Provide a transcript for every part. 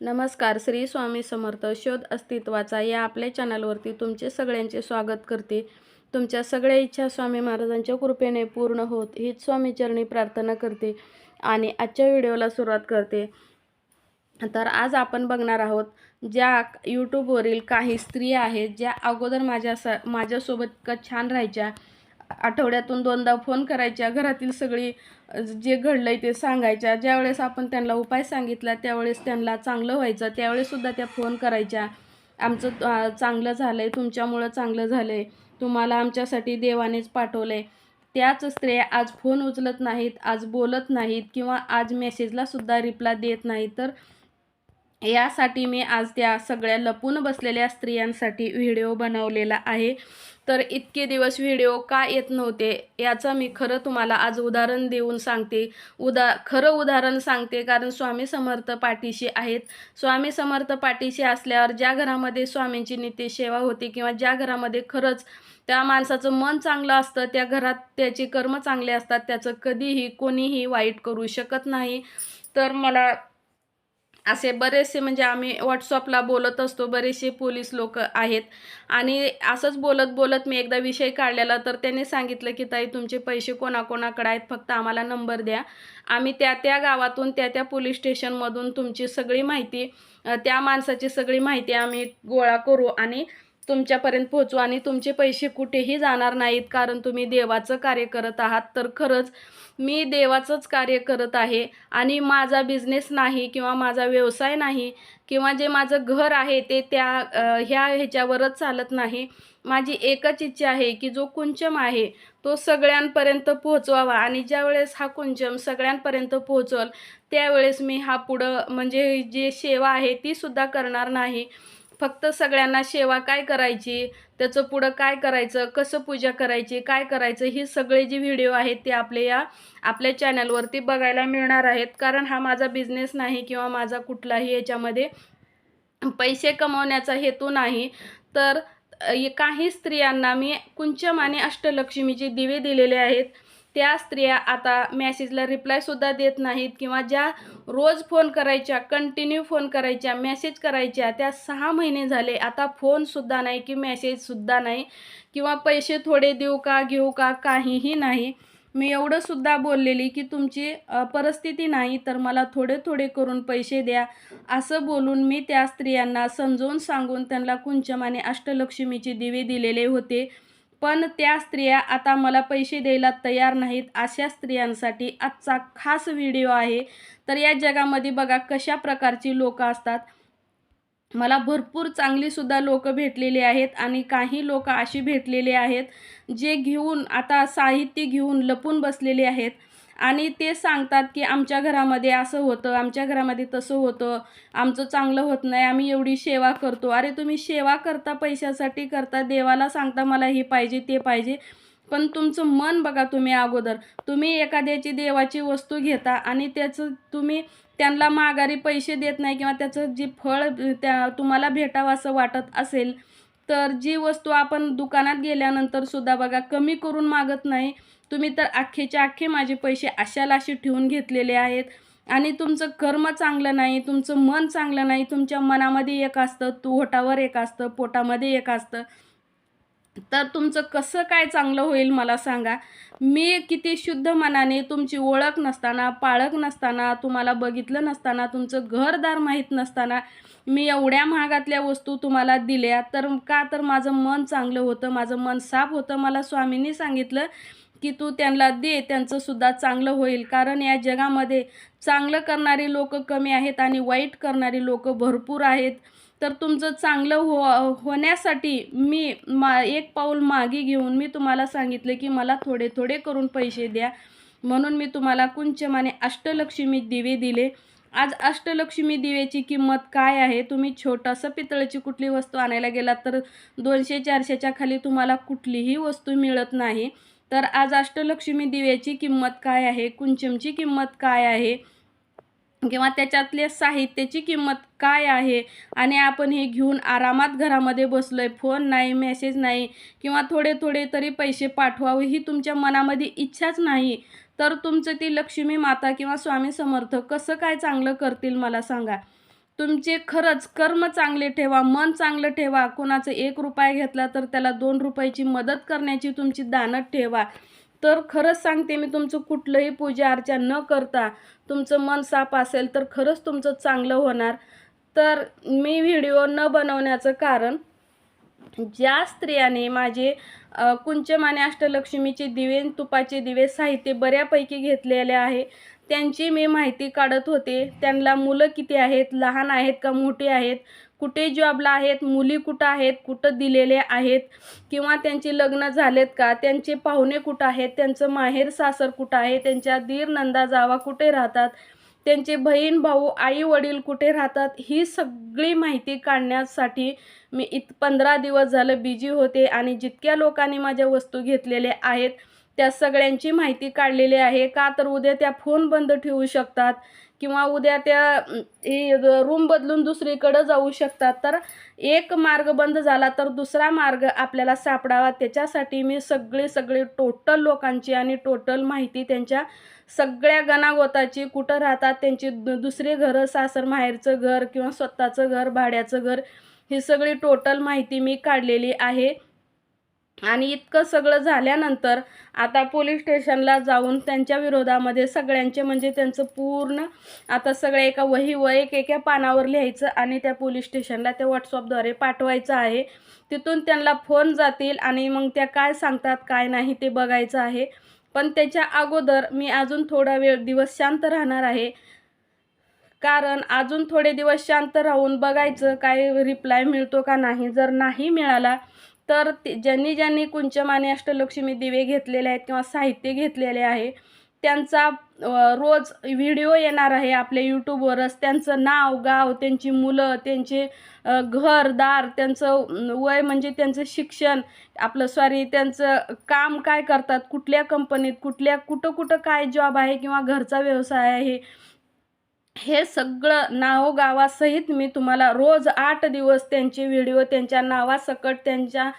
नमस्कार श्री स्वामी समर्थ शोध अस्तित्वाचा या आपल्या चॅनलवरती तुमचे सगळ्यांचे स्वागत करते. तुमच्या सगळ्या इच्छा स्वामी महाराजांच्या कृपेने पूर्ण होत हीच स्वामी चरणी प्रार्थना करते आणि आजच्या व्हिडिओला सुरुवात करते. तर आज आपण बघणार आहोत ज्या यूट्यूबवरील काही स्त्रिया आहेत ज्या अगोदर माझ्या स माझ्यासोबत छान राहायच्या आठवड्यातून दोनदा फोन करायच्या घरातील सगळी जे घडलं आहे ते सांगायच्या. ज्यावेळेस आपण त्यांना उपाय सांगितला त्यावेळेस त्यांना चांगलं व्हायचं. त्यावेळेससुद्धा त्या फोन करायच्या. आमचं चांगलं झालं आहे तुमच्यामुळं चांगलं झालं आहे तुम्हाला आमच्यासाठी देवानेच पाठवलं आहे त्याच स्त्रिया आज फोन उचलत नाहीत आज बोलत नाहीत किंवा आज मेसेजलासुद्धा रिप्लाय देत नाहीत तर यासाठी मी आज त्या सगळ्या लपून बसलेल्या स्त्रियांसाठी व्हिडिओ बनवलेला आहे. तर इतके दिवस व्हिडिओ का येत नव्हते याचं मी खरं तुम्हाला आज उदाहरण देऊन सांगते. उदा खरं उदाहरण सांगते कारण स्वामी समर्थ पाठीशी आहेत. स्वामी समर्थ पाठीशी असल्यावर ज्या घरामध्ये स्वामींची नित्य सेवा होते किंवा ज्या घरामध्ये खरंच त्या माणसाचं मन चांगलं असतं त्या घरात त्याचे कर्म चांगले असतात त्याचं कधीही कोणीही वाईट करू शकत नाही. तर मला असे बरेचसे म्हणजे आम्ही व्हॉट्सअपला बोलत असतो बरेचसे पोलीस लोक आहेत. आणि असंच बोलत बोलत मी एकदा विषय काढलेला तर त्यांनी सांगितलं की ताई तुमचे पैसे कोणाकोणाकडे आहेत? फक्त आम्हाला नंबर द्या. आम्ही त्या त्या गावातून त्या त्या पोलीस स्टेशनमधून तुमची सगळी माहिती त्या माणसाची सगळी माहिती आम्ही गोळा करू आणि तुमच्यापर्यंत पोहोचू आणि तुमचे पैसे कुठेही जाणार नाहीत कारण तुम्ही देवाचं कार्य करत आहात. तर खरंच मी देवाचंच कार्य करत आहे आणि माझा बिझनेस नाही किंवा माझा व्यवसाय नाही किंवा जे माझं घर आहे ते त्या ह्या ह्याच्यावरच चालत नाही. माझी एकच इच्छा आहे की जो कुंचम आहे तो सगळ्यांपर्यंत पोहोचवावा आणि ज्यावेळेस हा कुंचम सगळ्यांपर्यंत पोहोचल त्यावेळेस मी हा पुढं म्हणजे जे सेवा आहे तीसुद्धा करणार नाही. फक्त सगळ्यांना सेवा काय करायची त्याचं पुढं काय करायचं कसं पूजा करायची काय करायचं ही सगळे जे व्हिडिओ आहेत ते आपले या आपल्या चॅनलवरती बघायला मिळणार आहेत. कारण हा माझा बिझनेस नाही किंवा माझा कुठलाही याच्यामध्ये पैसे कमवण्याचा हेतू नाही. तर काही स्त्रियांना मी कुंचम आणि अष्टलक्ष्मीचे दिवे दिलेले आहेत. त्या स्त्रिया आता मॅसेजला रिप्लायसुद्धा देत नाहीत किंवा ज्या रोज फोन करायच्या कंटिन्यू फोन करायच्या मेसेज करायच्या त्या सहा महिने झाले आता फोनसुद्धा नाही की मेसेजसुद्धा नाही किंवा पैसे थोडे देऊ का घेऊ का काहीही नाही. मी एवढंसुद्धा बोललेली की तुमची परिस्थिती नाही तर मला थोडे थोडे करून पैसे द्या. असं बोलून मी त्या स्त्रियांना समजवून सांगून त्यांना कुंचमाने अष्टलक्ष्मीचे दिवे दिलेले होते. पण त्या स्त्रिया आता मला पैसे द्यायला तयार नाहीत. अशा स्त्रियांसाठी आजचा खास व्हिडिओ आहे. तर या जगामध्ये बघा कशा प्रकारची लोकं असतात. मला भरपूर चांगलीसुद्धा लोकं भेटलेली आहेत आणि काही लोकं अशी भेटलेली आहेत जे घेऊन आता साहित्य घेऊन लपून बसलेले आहेत. आणि ते सांगतात की आमच्या घरामध्ये असं होतं आमच्या घरामध्ये तसं होतं आमचं चांगलं होत नाही आम्ही एवढी सेवा करतो. अरे तुम्ही सेवा करता पैशासाठी करता देवाला सांगता मला हे पाहिजे ते पाहिजे. पण तुमचं मन बघा तुम्ही अगोदर. तुम्ही एखाद्याची देवाची वस्तू घेता आणि त्याचं तुम्ही त्यांना माघारी पैसे देत नाही किंवा त्याचं जे फळ त्या तुम्हाला भेटावं असं वाटत असेल तर जी वस्तू आपण दुकानात गेल्यानंतर सुद्धा बघा कमी करून मागत नाही. तुम्ही तर अख्खेचे अख्खे माझे पैसे अशाला असे ठेवून घेतलेले आहेत. आणि तुमचं कर्म चांगलं नाही तुमचं मन चांगलं नाही तुमच्या मनामध्ये एक असतं तोटावर एक असतं पोटामध्ये एक असतं. तर तुमचं कसं काय चांगलं होईल मला सांगा. मी किती शुद्ध मनाने तुमची ओळख नसताना पाळख नसताना तुम्हाला बघितलं नसताना तुमचं घरदार माहीत नसताना मी एवढ्या महागातल्या वस्तू तुम्हाला दिल्या. तर का तर माझं मन चांगलं होतं माझं मन साफ होतं. मला स्वामींनी सांगितलं की तू त्यांना दे त्यांचं सुद्धा चांगलं होईल. कारण या जगामध्ये चांगलं करणारी लोक कमी आहेत आणि वाईट करणारी लोक भरपूर आहेत. तर तुमचं चांगलं हो होण्यासाठी मी मा एक पाऊल मागे घेऊन मी तुम्हाला सांगितलं की मला थोडे थोडे करून पैसे द्या. म्हणून मी तुम्हाला कुंचमाने अष्टलक्ष्मी दिवे दिले. आज अष्टलक्ष्मी दिवेची किंमत काय आहे? तुम्ही छोटंसं पितळेची कुठली वस्तू आणायला गेलात तर दोनशे चारशेच्या खाली तुम्हाला कुठलीही वस्तू मिळत नाही. तर आज अष्टलक्ष्मी दिव्याची किंमत काय आहे? कुंचमची किंमत काय आहे? किंवा त्याच्यातल्या साहित्याची किंमत काय आहे? आणि आपण हे घेऊन आरामात घरामध्ये बसलो आहे फोन नाही मेसेज नाही किंवा थोडे थोडे तरी पैसे पाठवावे ही तुमच्या मनामध्ये इच्छाच नाही तर तुमचं ती लक्ष्मी माता किंवा स्वामी समर्थ कसं काय चांगलं करतील मला सांगा. तुमचे खरंच कर्म चांगले ठेवा मन चांगलं ठेवा. कुणाचं एक रुपया घेतला तर त्याला दोन रुपयाची मदत करण्याची तुमची दानत ठेवा. तर खरंच सांगते मी तुमचं कुठलंही पूजा अर्चा न करता तुमचं मन साफ असेल तर खरंच तुमचं चांगलं होणार. तर मी व्हिडिओ न बनवण्याचं कारण ज्या स्त्रियाने माझे कुंचमाने अष्टलक्ष्मीचे दिवे तुपाचे दिवे साहित्य बऱ्यापैकी घेतलेले आहे त्यांची मी माहिती काढत होते. त्यांना मुलं किती आहेत लहान आहेत का मोठे आहेत कुठे जॉबला आहेत मुली कुठं आहेत कुठं दिलेले आहेत किंवा त्यांचे लग्न झालेत का त्यांचे पाहुणे कुठं आहेत त्यांचं माहेर सासर कुठं आहे त्यांच्या दीर नंदा जावा कुठे राहतात त्यांचे बहीण भाऊ आई वडील कुठे राहतात ही सगळी माहिती काढण्यासाठी मी इत पंधरा दिवस झालं बिजी होते आणि जितक्या लोकांनी माझ्या वस्तू घेतलेल्या आहेत त्या सगळ्यांची माहिती काढलेली आहे. का तर उद्या त्या फोन बंद ठेवू शकतात किंवा उद्या त्या रूम बदलून दुसरीकडं जाऊ शकतात. तर एक मार्ग बंद झाला तर दुसरा मार्ग आपल्याला सापडावा. त्याच्यासाठी मी सगळी सगळी टोटल लोकांची आणि टोटल माहिती त्यांच्या सगळ्या गणागोताची कुठं राहतात त्यांची दुसरी दुसरे घरं सासर माहेरचं घर किंवा स्वतःचं घर भाड्याचं घर ही सगळी टोटल माहिती मी काढलेली आहे. आणि इतकं सगळं झाल्यानंतर आता पोलीस स्टेशनला जाऊन त्यांच्या विरोधामध्ये सगळ्यांचे म्हणजे त्यांचं पूर्ण आता सगळ्या एका वहीवर एक एका पानावर लिहायचं आणि त्या पोलीस स्टेशनला त्या व्हॉट्सअपद्वारे पाठवायचं आहे. तिथून त्यांना फोन जातील आणि मग त्या काय सांगतात काय नाही ते बघायचं आहे. पण त्याच्या अगोदर मी अजून थोडा वेळ दिवस शांत राहणार आहे. कारण अजून थोडे दिवस शांत राहून बघायचं काय रिप्लाय मिळतो का नाही. जर नाही मिळाला तर ते ज्यांनी ज्यांनी कुंचमाने अष्टलक्ष्मी दिवे घेतलेले आहेत किंवा साहित्य घेतलेले आहे त्यांचा रोज व्हिडिओ येणार आहे आपल्या यूट्यूबवरच त्यांचं नाव गाव त्यांची मुलं त्यांचे घरदार त्यांचं वय म्हणजे त्यांचं शिक्षण आपलं सॉरी त्यांचं काम काय करतात कुठल्या कंपनीत कुठल्या कुठं कुठं काय जॉब आहे किंवा घरचा व्यवसाय आहे हे सगळं नाव गावासहित मी तुम्हाला रोज आठ दिवस त्यांचे व्हिडिओ त्यांच्या नावासकट त्यांच्या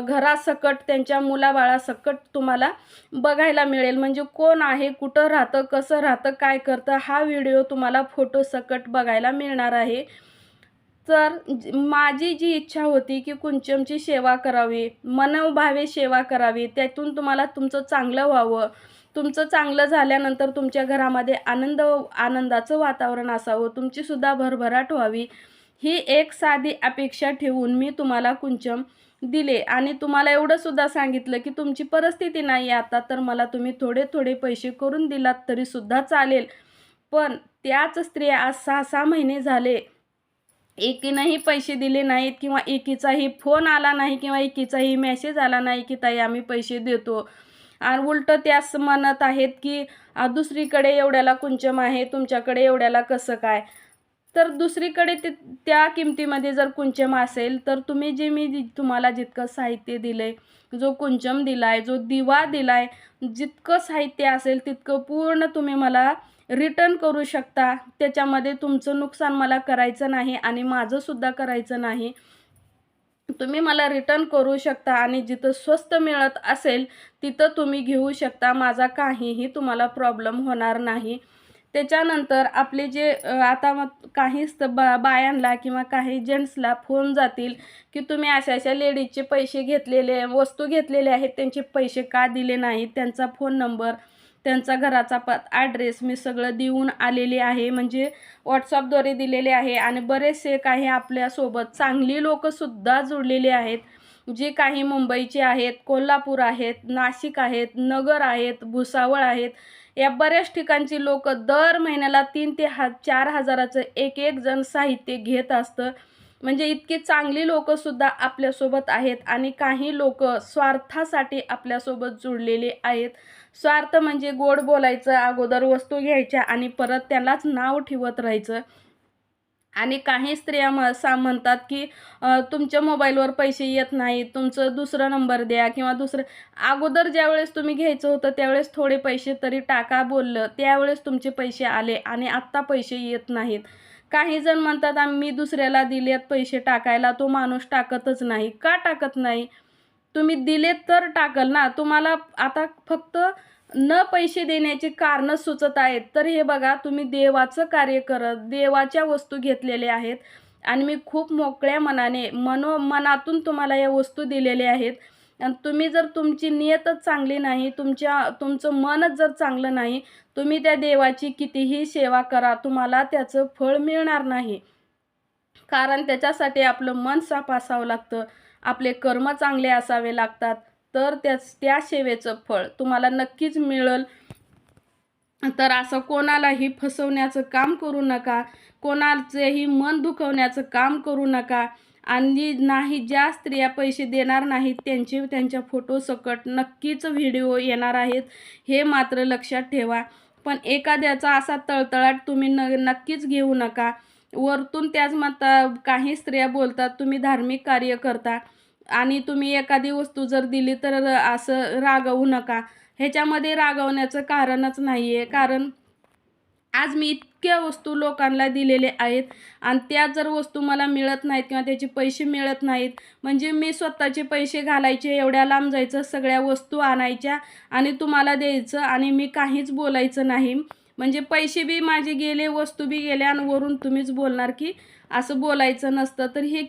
घरासकट त्यांच्या मुलाबाळासकट तुम्हाला बघायला मिळेल. म्हणजे कोण आहे कुठं राहतं कसं राहतं काय करतं हा व्हिडिओ तुम्हाला फोटोसकट बघायला मिळणार आहे. तर माझी जी इच्छा होती की कुंचमची सेवा करावी मनोभावे सेवा करावी त्यातून तुम्हाला तुमचं चांगलं व्हावं. तुमचं चांगलं झाल्यानंतर तुमच्या घरामध्ये आनंद आनंदाचं वातावरण असावं. तुमचीसुद्धा भरभराट व्हावी. ही एक साधी अपेक्षा ठेवून मी तुम्हाला कुंचम दिले. आणि तुम्हाला एवढं सुद्धा सांगितलं की तुमची परिस्थिती नाही आता तर मला तुम्ही थोडे थोडे पैसे करून दिलात तरीसुद्धा चालेल. पण त्याच स्त्रिया आज सहा सहा महिने झाले. एकीनंही पैसे दिले नाहीत किंवा एकीचाही फोन आला नाही किंवा एकीचाही मेसेज आला नाही की ताई आम्ही पैसे देतो. आणि उलटं त्यास म्हणत आहेत की दुसरीकडे एवढ्याला कुंचम आहे तुमच्याकडे एवढ्याला कसं काय? तर दुसरीकडे ते त्या किमतीमध्ये जर कुंचम असेल तर तुम्ही जे मी तुम्हाला जितकं साहित्य दिलं आहे जो कुंचम दिला आहे जो दिवा दिला आहे जितकं साहित्य असेल तितकं पूर्ण तुम्ही मला रिटर्न करू शकता. त्याच्यामध्ये तुमचं नुकसान मला करायचं नाही आणि माझंसुद्धा करायचं नाही. तुम्ही मला रिटर्न करू शकता आणि जिथं स्वस्त मिळत असेल तिथं तुम्ही घेऊ शकता. माझा काहीही तुम्हाला प्रॉब्लेम होणार नाही. त्याच्यानंतर आपले जे आता मग काही स्त बा बायांना किंवा काही जेंट्सला फोन जातील की तुम्ही अशा अशा लेडीजचे पैसे घेतलेले वस्तू घेतलेले आहेत त्यांचे पैसे का दिले नाहीत? त्यांचा फोन नंबर त्यांचा घराचा पा ॲड्रेस मी सगळं देऊन आलेले आहे. म्हणजे व्हॉट्सअपद्वारे दिलेले आहे आणि बरेचसे काही आपल्यासोबत चांगली लोकंसुद्धा जुळलेले आहेत. जे काही मुंबईचे आहेत कोल्हापूर आहेत नाशिक आहेत नगर आहेत भुसावळ आहेत या बऱ्याच ठिकाणची लोक दर महिन्याला तीन ते हा चार हजाराचं एक एक जण साहित्य घेत असतं. म्हणजे इतकी चांगली लोकंसुद्धा आपल्यासोबत आहेत आणि काही लोक स्वार्थासाठी आपल्यासोबत जुळलेले आहेत. स्वार्थ म्हणजे गोड बोलायचं अगोदर वस्तू घ्यायच्या आणि परत त्यालाच नाव ठेवत राहायचं. आणि काही स्त्रिया म सा म्हणतात की तुमच्या मोबाईलवर पैसे येत नाहीत तुमचं दुसरं नंबर द्या किंवा दुसरं अगोदर ज्यावेळेस तुम्ही घ्यायचं होतं त्यावेळेस थोडे पैसे तरी टाका बोललं त्यावेळेस तुमचे पैसे आले आणि आत्ता पैसे येत नाहीत. काही जण म्हणतात आम्ही दुसऱ्याला दिलेत पैसे टाकायला तो माणूस टाकतच नाही. का टाकत नाही? तुम्ही दिलेत तर टाकल ना. तुम्हाला आता फक्त न पैसे देण्याची कारणं सुचत आहेत. तर हे बघा तुम्ही देवाचं कार्य करत देवाच्या वस्तू घेतलेल्या आहेत. आणि मी खूप मोकळ्या मनाने मनो मनातून तुम्हाला या वस्तू दिलेल्या आहेत. आणि तुम्ही जर तुमची नियतच चांगली नाही तुमच्या तुमचं मनच जर चांगलं नाही तुम्ही त्या देवाची कितीही सेवा करा तुम्हाला त्याचं फळ मिळणार नाही. कारण त्याच्यासाठी आपलं मन साफ असावं लागतं. आपले कर्म चांगले असावे लागतात तर त्याच त्या सेवेचं फळ तुम्हाला नक्कीच मिळेल. तर असं कोणालाही फसवण्याचं काम करू नका कोणाचेही मन दुखवण्याचं काम करू नका आणि नाही ज्या स्त्रिया पैसे देणार नाहीत त्यांचे त्यांच्या फोटो सकट नक्कीच व्हिडिओ येणार आहेत हे मात्र लक्षात ठेवा. पण एखाद्याचा असा तळतळाट तुम्ही न नक्कीच घेऊ नका. वरतून त्याच माता काही स्त्रिया बोलतात तुम्ही धार्मिक कार्य करता आणि तुम्ही एखादी वस्तू जर दिली तर असं रागवू नका. ह्याच्यामध्ये रागवण्याचं कारणच नाही आहे कारण आज मी इतक्या वस्तू लोकांना दिलेल्या आहेत आणि त्या जर वस्तू मला मिळत नाहीत किंवा त्याचे पैसे मिळत नाहीत म्हणजे मी स्वतःचे पैसे घालायचे एवढ्या लांब जायचं सगळ्या वस्तू आणायच्या आणि तुम्हाला द्यायचं आणि मी काहीच बोलायचं नाही. म्हणजे पैसे बी माझे गेले वस्तू बी गेल्या आणि वरून तुम्हीच बोलणार की असं बोलायचं नसतं. तर हे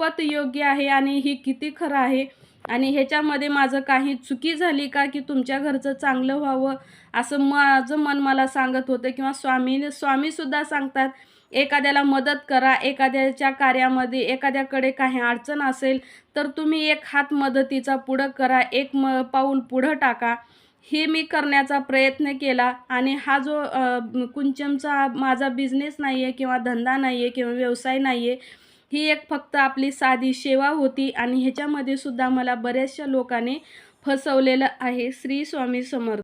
कितपत योग्य आहे आणि ही किती खरं आहे? आणि ह्याच्यामध्ये माझं काही चुकी झाली का की तुमच्या घरचं चांगलं व्हावं? असं माझं मन मला सांगत होतं किंवा स्वामीने स्वामीसुद्धा सांगतात एखाद्याला मदत करा एखाद्याच्या कार्यामध्ये एखाद्याकडे काही अडचण असेल तर तुम्ही एक हात मदतीचा पुढं करा एक म पाऊल पुढं टाका. हे मी करण्याचा प्रयत्न केला आणि हा जो कुंचमचा माझा बिझनेस नाही आहे किंवा धंदा नाही आहे किंवा व्यवसाय नाही आहे ही एक फक्त आपली साधी सेवा होती आणि ह्याच्यामध्ये सुद्धा मला बऱ्याचशा लोकांनी फसवलेलं आहे श्री स्वामी समर्थ.